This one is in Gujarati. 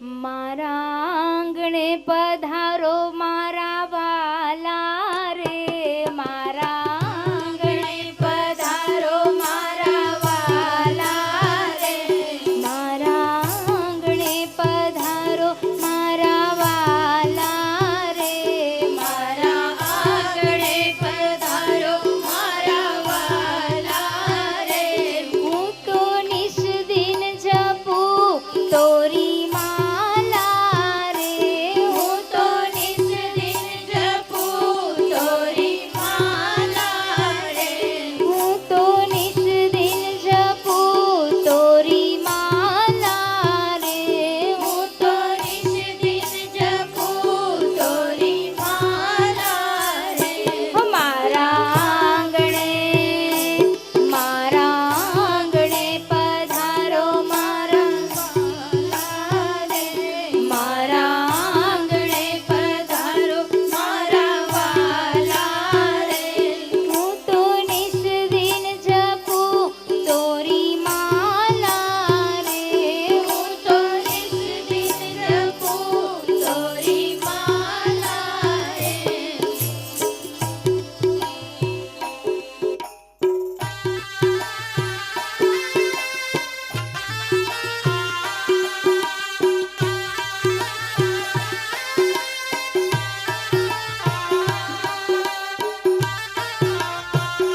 મારા આંગણે પધારો મારા